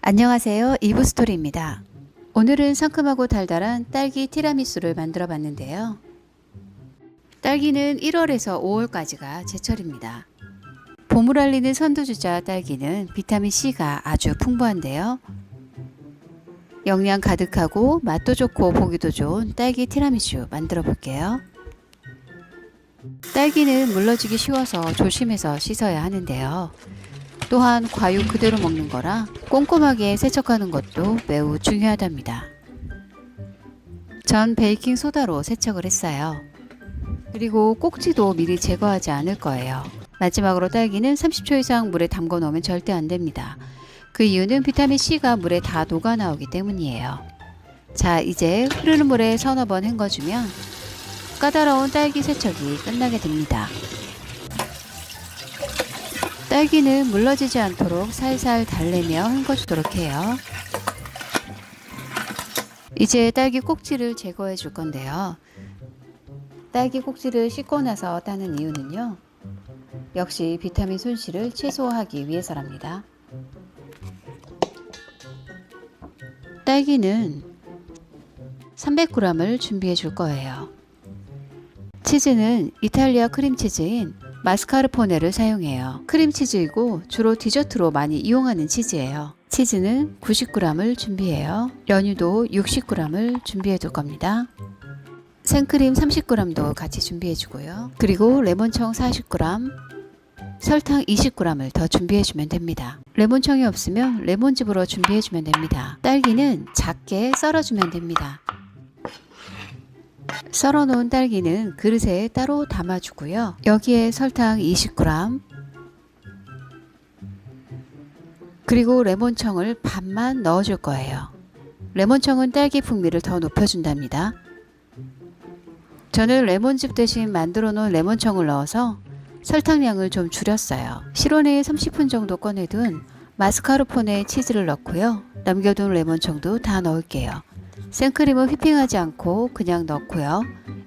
안녕하세요. 이브스토리입니다. 오늘은 상큼하고 달달한 딸기 티라미수를 만들어 봤는데요. 딸기는 1월에서 5월까지가 제철입니다. 봄을 알리는 선두주자 딸기는 비타민C가 아주 풍부한데요. 영양 가득하고 맛도 좋고 보기도 좋은 딸기 티라미수 만들어 볼게요. 딸기는 물러지기 쉬워서 조심해서 씻어야 하는데요. 또한 과육 그대로 먹는 거라 꼼꼼하게 세척하는 것도 매우 중요하답니다. 전 베이킹 소다로 세척을 했어요. 그리고 꼭지도 미리 제거하지 않을 거예요. 마지막으로 딸기는 30초 이상 물에 담궈 놓으면 절대 안 됩니다. 그 이유는 비타민 C가 물에 다 녹아 나오기 때문이에요. 자, 이제 흐르는 물에 서너 번 헹궈주면 까다로운 딸기 세척이 끝나게 됩니다. 딸기는 물러지지 않도록 살살 달래며 헹궈주도록 해요. 이제 딸기 꼭지를 제거해 줄 건데요. 딸기 꼭지를 씻고 나서 따는 이유는요. 역시 비타민 손실을 최소화하기 위해서랍니다. 딸기는 300g을 준비해 줄 거예요. 치즈는 이탈리아 크림치즈인 마스카르포네를 사용해요. 크림치즈이고 주로 디저트로 많이 이용하는 치즈예요. 치즈는 90g을 준비해요. 연유도 60g을 준비해 둘 겁니다. 생크림 30g도 같이 준비해 주고요. 그리고 레몬청 40g, 설탕 20g을 더 준비해 주면 됩니다. 레몬청이 없으면 레몬즙으로 준비해 주면 됩니다. 딸기는 작게 썰어 주면 됩니다. 썰어 놓은 딸기는 그릇에 따로 담아 주고요. 여기에 설탕 20g 그리고 레몬청을 반만 넣어 줄 거예요. 레몬청은 딸기 풍미를 더 높여 준답니다. 저는 레몬즙 대신 만들어 놓은 레몬청을 넣어서 설탕량을 좀 줄였어요. 실온에 30분 정도 꺼내둔 마스카르포네 치즈를 넣고요. 남겨둔 레몬청도 다 넣을게요. 생크림은 휘핑하지 않고 그냥 넣고요.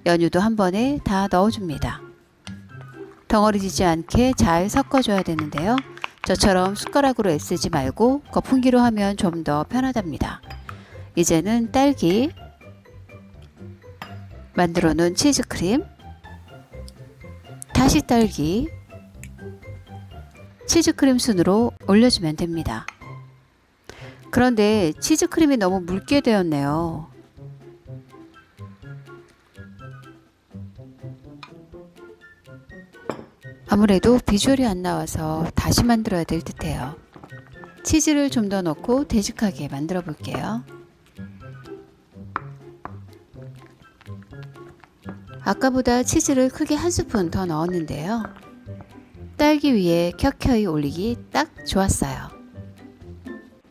연유도 한 번에 다 넣어줍니다. 덩어리지지 않게 잘 섞어줘야 되는데요. 저처럼 숟가락으로 애쓰지 말고 거품기로 하면 좀 더 편하답니다. 이제는 딸기, 만들어 놓은 치즈크림, 다시 딸기, 치즈크림 순으로 올려주면 됩니다. 그런데 치즈크림이 너무 묽게 되었네요. 아무래도 비주얼이 안 나와서 다시 만들어야 될 듯해요. 치즈를 좀 더 넣고 되직하게 만들어 볼게요. 아까보다 치즈를 크게 한 스푼 더 넣었는데요. 딸기 위에 켜켜이 올리기 딱 좋았어요.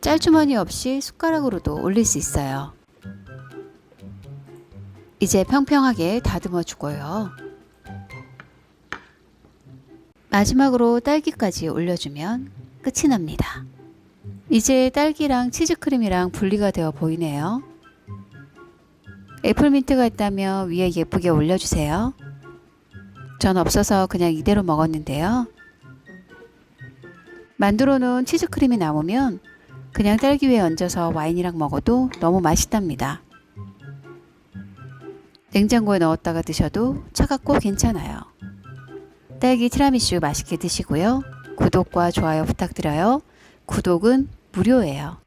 짤주머니 없이 숟가락으로도 올릴 수 있어요. 이제 평평하게 다듬어 주고요. 마지막으로 딸기까지 올려주면 끝이 납니다. 이제 딸기랑 치즈크림이랑 분리가 되어 보이네요. 애플민트가 있다면 위에 예쁘게 올려주세요. 전 없어서 그냥 이대로 먹었는데요. 만들어 놓은 치즈크림이 남으면 그냥 딸기 위에 얹어서 와인이랑 먹어도 너무 맛있답니다. 냉장고에 넣었다가 드셔도 차갑고 괜찮아요. 딸기 티라미슈 맛있게 드시고요. 구독과 좋아요 부탁드려요. 구독은 무료예요.